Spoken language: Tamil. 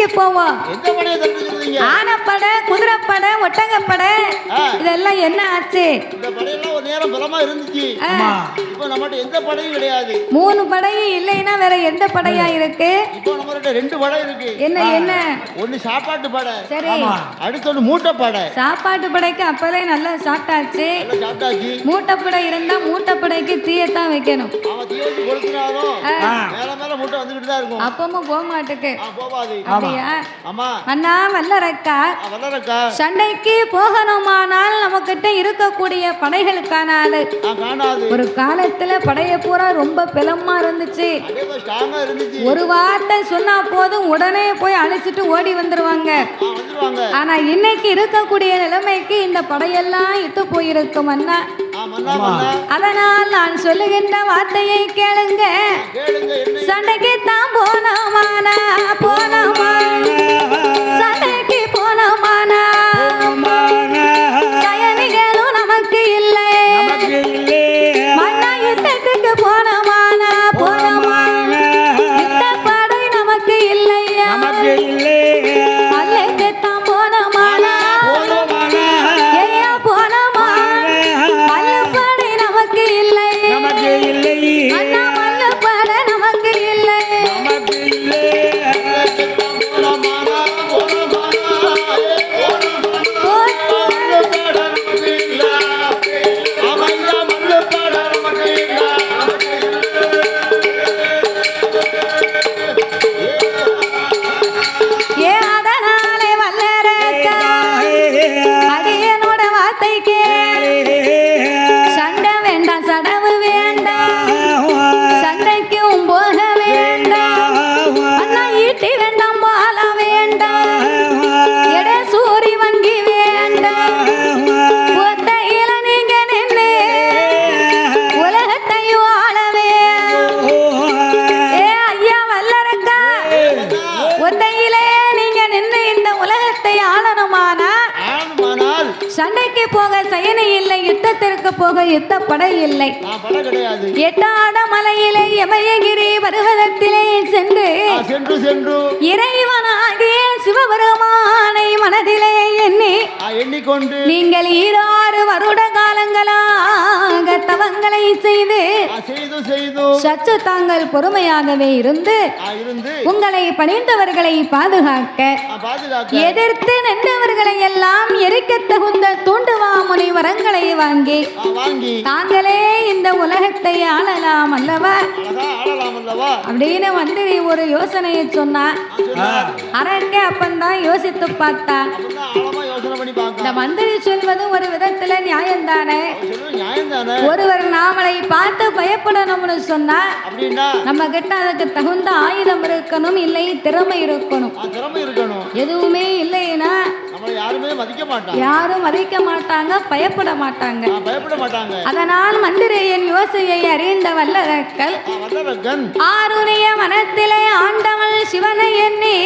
சண்டைக்கு போவோம். எந்த படையை தட்டு சொல்றீங்க ஆனப்படை குதிரைப்படை ஒட்டகப்படை. ஆ. இதெல்லாம் என்ன ஆச்சு? இந்த படையெல்லாம் ஒரு நேரம் பலமா இருந்துச்சு. ஆ, ஆமா. இப்போ நம்மகிட்ட எந்த படையும் கிடையாது. மூணு படையும் இல்லைன்னா வேற எந்த படையா இருக்கு? ரெண்டு படை இருக்கு. என்ன என்ன? ஒன்னு சாப்பாட்டு படை சரி. அடுத்து ஒன்று மூட்டை படை சாப்பாட்டு படைக்கு அப்பவே நல்லா சாப்பிட்டாச்சு. சாப்பிட்டாச்சு. மூட்டைப்படை இருந்தா மூட்டைப்படைக்கு தீயத்தான் வைக்கணும். மேல மேல மூட்டை வந்துகிட்டு தான் இருக்கும். அப்பமும் போக மாட்டுக்கு. அப்படியா? அண்ணா வல்லரக்கா. ஆ, வளரக்கா சண்டைக்கு போகணுமானால் நம்மக்கிட்ட இருக்கக்கூடிய காணாது. ஒரு காலத்துல படைய பூரா ரொம்ப பிளமா இருந்துச்சு. ஒரு வார்த்தை சொன்னா போதும் உடனே போய் அழைச்சிட்டு ஓடி வந்துருவாங்க. ஆனா இன்னைக்கு இருக்கக்கூடிய நிலைமைக்கு இந்த படையெல்லாம் இத்து போயிருக்கும் அண்ணா. அதனால் நான் சொல்லுகின்ற வார்த்தையை கேளுங்க. சண்டைக்கு தான் ஈட்டி வேண்டாம் பால வேண்டாம். எட சூரி வங்கி வேண்டாம். ஒத்தையில நீங்க நின்று உலகத்தையும் ஆளவே ஏ ஐயா வல்லரக்கா ஒத்தையிலே நீங்க நின்று இந்த உலகத்தை ஆளணுமானா? சண்டைக்கு போக சயனை இல்லை யுத்தத்திற்கு போக யுத்த படை இல்லை எட்டாத மலையிலே எமயகிரி பருவதத்திலே சென்று சென்று. இறைவனாகிய சிவபெருமானை மனதிலே எண்ணி எண்ணிக்கொண்டு. நீங்கள் ஈராறு வருட காலங்களாக தவங்களை செய்து நான் செய்து செய்து. சற்று தாங்கள் பொறுமையாகவே இருந்து உங்களை பணிந்தவர்களை பாதுகாக்க எதிர்த்து நின்றவர்களை எல்லாம் எரிக்க தகுந்த தூண்டுவாமுனி வரங்களை வாங்கி நான் வாங்கி. தாங்களே இந்த உலகத்தை ஆளலாம் அல்லவா? அப்படின்னு மந்திரி ஒரு யோசனையை சொன்னா. அரக்க அப்பந்தான் யோசித்து பார்த்தா. இந்த மந்திரி சொல்வது ஒரு விதத்துல நியாயம்தானே? தானே ஒருவர் நாமளை பார்த்து பயப்படணும்னு சொன்னா நம்ம கிட்ட அதுக்கு தகுந்த ஆயுதம் இருக்கணும் இல்லை திறமை இருக்கணும். எதுவுமே மதிக்க மாட்டான் யாரும் மதிக்க மாட்டாங்க பயப்பட மாட்டாங்க பயப்பட மாட்டாங்க அதனால் மந்திரியின் யோசையை அறிந்த வல்லரக்கல் ஆருடைய மனத்திலே ஆண்டவள் சிவனை எண்ணி